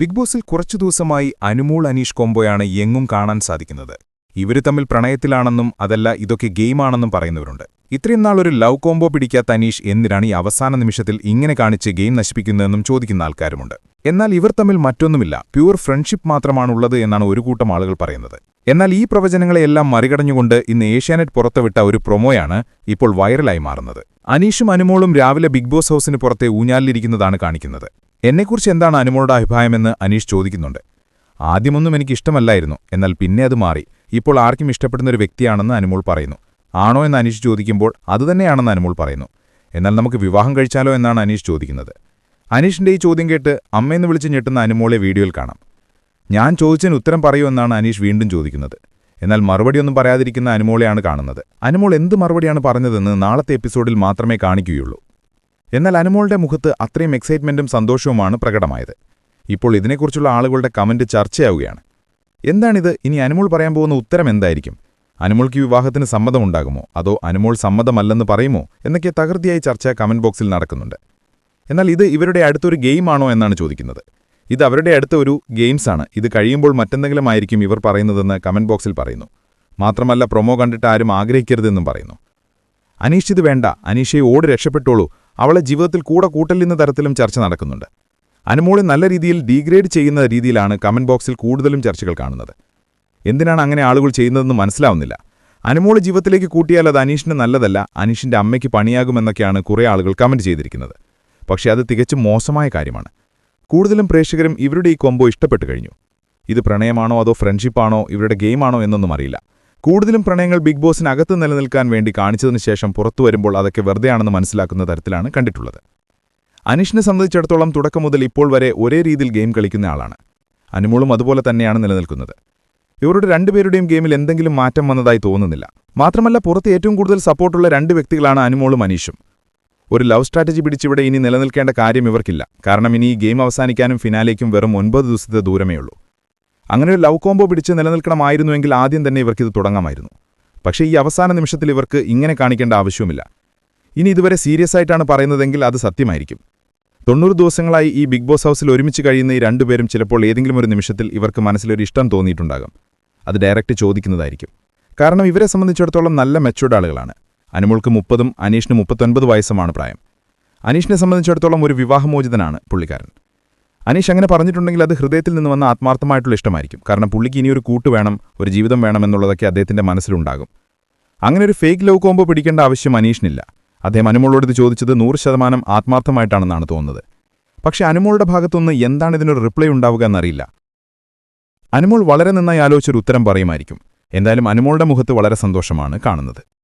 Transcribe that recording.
Big ബോസിൽ കുറച്ചു ദിവസമായി അനുമോൾ അനീഷ് കോംബോയാണ് എങ്ങും കാണാൻ സാധിക്കുന്നത്. ഇവർ തമ്മിൽ പ്രണയത്തിലാണെന്നും അതല്ല ഇതൊക്കെ ഗെയിമാണെന്നും പറയുന്നവരുണ്ട്. ഇത്രയും നാൾ ഒരു ലവ് കോംബോ പിടിക്കാത്ത അനീഷ് എന്തിനാണ് ഈ അവസാന നിമിഷത്തിൽ ഇങ്ങനെ കാണിച്ച് ഗെയിം നശിപ്പിക്കുന്നതെന്നും ചോദിക്കുന്ന ആൾക്കാരുമുണ്ട്. എന്നാൽ ഇവർ തമ്മിൽ മറ്റൊന്നുമില്ല. പ്യൂർ ഫ്രണ്ട്ഷിപ്പ് മാത്രമാണുള്ളത് എന്നാണ് ഒരു കൂട്ടം ആളുകൾ പറയുന്നത്. എന്നാൽ ഈ പ്രവചനങ്ങളെയെല്ലാം മറികടഞ്ഞുകൊണ്ട് ഇന്ന് ഏഷ്യാനെറ്റ് പുറത്തുവിട്ട ഒരു പ്രൊമോയാണ് ഇപ്പോൾ വൈറലായി മാറുന്നത്. അനീഷും അനുമോളും രാവിലെ ബിഗ് ബോസ് ഹൗസിന് പുറത്തെ ഊഞ്ഞാലിലിരിക്കുന്നതാണ് കാണിക്കുന്നത്. എന്നെക്കുറിച്ച് എന്താണ് അനുമോളുടെ അഭിപ്രായമെന്ന് അനീഷ് ചോദിക്കുന്നുണ്ട്. ആദ്യമൊന്നും എനിക്ക് ഇഷ്ടമല്ലായിരുന്നു. എന്നാൽ പിന്നെ അത് മാറി. ഇപ്പോൾ ആർക്കും ഇഷ്ടപ്പെടുന്ന ഒരു വ്യക്തിയാണെന്ന് അനുമോൾ പറയുന്നു. ആണോ എന്ന് അനീഷ് ചോദിക്കുമ്പോൾ അതുതന്നെയാണെന്ന് അനുമോൾ പറയുന്നു. എന്നാൽ നമുക്ക് വിവാഹം കഴിച്ചാലോ എന്നാണ് അനീഷ് ചോദിക്കുന്നത്. അനീഷിന്റെ ഈ ചോദ്യം കേട്ട് അമ്മയെന്ന് വിളിച്ച് ഞെട്ടുന്ന അനുമോളെ വീഡിയോയിൽ കാണാം. ഞാൻ ചോദിച്ചതിന് ഉത്തരം പറയൂ എന്നാണ് അനീഷ് വീണ്ടും ചോദിക്കുന്നത്. എന്നാൽ മറുപടിയൊന്നും പറയാതിരിക്കുന്ന അനുമോളെയാണ് കാണുന്നത്. അനുമോൾ എന്ത് മറുപടിയാണ് പറഞ്ഞതെന്ന് നാളത്തെ എപ്പിസോഡിൽ മാത്രമേ കാണിക്കുകയുള്ളൂ. എന്നാൽ അനുമോളുടെ മുഖത്ത് അത്രയും എക്സൈറ്റ്മെന്റും സന്തോഷവുമാണ് പ്രകടമായത്. ഇപ്പോൾ ഇതിനെക്കുറിച്ചുള്ള ആളുകളുടെ കമന്റ് ചർച്ചയാവുകയാണ്. എന്താണിത്? ഇനി അനുമോൾ പറയാൻ പോകുന്ന ഉത്തരം എന്തായിരിക്കും? അനുമോൾക്ക് വിവാഹത്തിന് സമ്മതമുണ്ടാകുമോ? അതോ അനുമോൾ സമ്മതമല്ലെന്ന് പറയുമോ? എന്നൊക്കെ തകൃതിയായി ചർച്ച കമന്റ് ബോക്സിൽ നടക്കുന്നുണ്ട്. എന്നാൽ ഇത് ഇവരുടെ അടുത്തൊരു ഗെയിമാണോ എന്നാണ് ചോദിക്കുന്നത്. ഇത് അവരുടെ അടുത്ത ഒരു ഗെയിംസാണ് ഇത് കഴിയുമ്പോൾ മറ്റെന്തെങ്കിലും ആയിരിക്കും ഇവർ പറയുന്നതെന്ന് കമന്റ് ബോക്സിൽ പറയുന്നു. മാത്രമല്ല പ്രൊമോ കണ്ടിട്ട് ആരും ആഗ്രഹിക്കരുതെന്നും പറയുന്നു. അനീഷ് ഇത് വേണ്ട. അനീഷയെ ഓടി രക്ഷപ്പെട്ടോളൂ. അവളെ ജീവിതത്തിൽ കൂടെ കൂട്ടലിന്ന തരത്തിലും ചർച്ച നടക്കുന്നുണ്ട്. അനുമോളെ നല്ല രീതിയിൽ ഡീഗ്രേഡ് ചെയ്യുന്ന രീതിയിലാണ് കമന്റ് ബോക്സിൽ കൂടുതലും ചർച്ചകൾ കാണുന്നത്. എന്തിനാണ് അങ്ങനെ ആളുകൾ ചെയ്യുന്നതെന്ന് മനസ്സിലാവുന്നില്ല. അനുമോളെ ജീവിതത്തിലേക്ക് കൂട്ടിയാൽ അത് അനീഷിന് നല്ലതല്ല അനീഷിന്റെ അമ്മയ്ക്ക് പണിയാകുമെന്നൊക്കെയാണ് കുറേ ആളുകൾ കമന്റ് ചെയ്തിരിക്കുന്നത്. പക്ഷേ അത് തികച്ചും മോശമായ കാര്യമാണ്. കൂടുതലും പ്രേക്ഷകരും ഇവരുടെ ഈ കൊമ്പോ ഇഷ്ടപ്പെട്ടു കഴിഞ്ഞു. ഇത് പ്രണയമാണോ അതോ ഫ്രണ്ട്ഷിപ്പാണോ ഇവരുടെ ഗെയിമാണോ എന്നൊന്നും അറിയില്ല. കൂടുതലും പ്രണയങ്ങൾ ബിഗ് ബോസിനകത്ത് നിലനിൽക്കാൻ വേണ്ടി കാണിച്ചതിനു ശേഷം പുറത്തു വരുമ്പോൾ അതൊക്കെ വെറുതെയാണെന്ന് മനസ്സിലാക്കുന്ന തരത്തിലാണ് കണ്ടിട്ടുള്ളത്. അനീഷിനെ സംബന്ധിച്ചിടത്തോളം തുടക്കം മുതൽ ഇപ്പോൾ വരെ ഒരേ രീതിയിൽ ഗെയിം കളിക്കുന്ന ആളാണ്. അനുമോളും അതുപോലെ തന്നെയാണ് നിലനിൽക്കുന്നത്. ഇവരുടെ രണ്ടുപേരുടെയും ഗെയിമിൽ എന്തെങ്കിലും മാറ്റം വന്നതായി തോന്നുന്നില്ല. മാത്രമല്ല പുറത്ത് ഏറ്റവും കൂടുതൽ സപ്പോർട്ടുള്ള രണ്ട് വ്യക്തികളാണ് അനുമോളും അനീഷും. ഒരു ലവ് സ്ട്രാറ്റജി പിടിച്ചിവിടെ ഇനി നിലനിൽക്കേണ്ട കാര്യം ഇവർക്കില്ല. കാരണം ഇനി ഈ ഗെയിം അവസാനിക്കാനും ഫിനാലേക്കും വെറും ഒൻപത് ദിവസത്തെ ദൂരമേ ഉള്ളൂ അങ്ങനെ ഒരു ലവ് കോംബോ പിടിച്ച് നിലനിൽക്കണമായിരുന്നുവെങ്കിൽ ആദ്യം തന്നെ ഇവർക്ക് ഇത് തുടങ്ങാമായിരുന്നു. പക്ഷേ ഈ അവസാന നിമിഷത്തിൽ ഇവർക്ക് ഇങ്ങനെ കാണിക്കേണ്ട ആവശ്യവുമില്ല. ഇനി ഇതുവരെ സീരിയസ് ആയിട്ടാണ് പറയുന്നതെങ്കിൽ അത് സത്യമായിരിക്കും. തൊണ്ണൂറ് ദിവസങ്ങളായി ഈ ബിഗ് ബോസ് ഹൗസിൽ ഒരുമിച്ച് കഴിയുന്ന ഈ രണ്ടുപേരും ചിലപ്പോൾ ഏതെങ്കിലും ഒരു നിമിഷത്തിൽ ഇവർക്ക് മനസ്സിലൊരു ഇഷ്ടം തോന്നിയിട്ടുണ്ടാകും. അത് ഡയറക്റ്റ് ചോദിക്കുന്നതായിരിക്കും. കാരണം ഇവരെ സംബന്ധിച്ചിടത്തോളം നല്ല മെച്ചൂർഡ് ആളുകളാണ്. അനുമോൾക്ക് മുപ്പതും അനീഷിന് മുപ്പത്തൊൻപത് വയസ്സുമാണ് പ്രായം. അനീഷിനെ സംബന്ധിച്ചിടത്തോളം ഒരു വിവാഹമോചിതനാണ് പുള്ളിക്കാരൻ. അനീഷ് അങ്ങനെ പറഞ്ഞിട്ടുണ്ടെങ്കിൽ അത് ഹൃദയത്തിൽ നിന്ന് വന്ന ആത്മാർത്ഥമായിട്ടുള്ള ഇഷ്ടമായിരിക്കും. കാരണം പുള്ളിക്ക് ഇനിയൊരു കൂട്ട് വേണം ഒരു ജീവിതം വേണം എന്നുള്ളതൊക്കെ അദ്ദേഹത്തിന്റെ മനസ്സിലുണ്ടാകും. അങ്ങനെ ഒരു ഫേക്ക് ലവ് കോംബോ പിടിക്കേണ്ട ആവശ്യം അനീഷിനില്ല. അദ്ദേഹം അനുമോളോട് ഇത് ചോദിച്ചത് നൂറ് ശതമാനം ആത്മാർത്ഥമായിട്ടാണെന്നാണ് തോന്നുന്നത്. പക്ഷെ അനുമോളുടെ ഭാഗത്തുനിന്ന് എന്താണ് ഇതിനൊരു റിപ്ലൈ ഉണ്ടാവുക എന്നറിയില്ല. അനുമോൾ വളരെ നന്നായി ആലോചിച്ചൊരു ഉത്തരം പറയുമായിരിക്കും. എന്തായാലും അനുമോളുടെ മുഖത്ത് വളരെ സന്തോഷമാണ് കാണുന്നത്.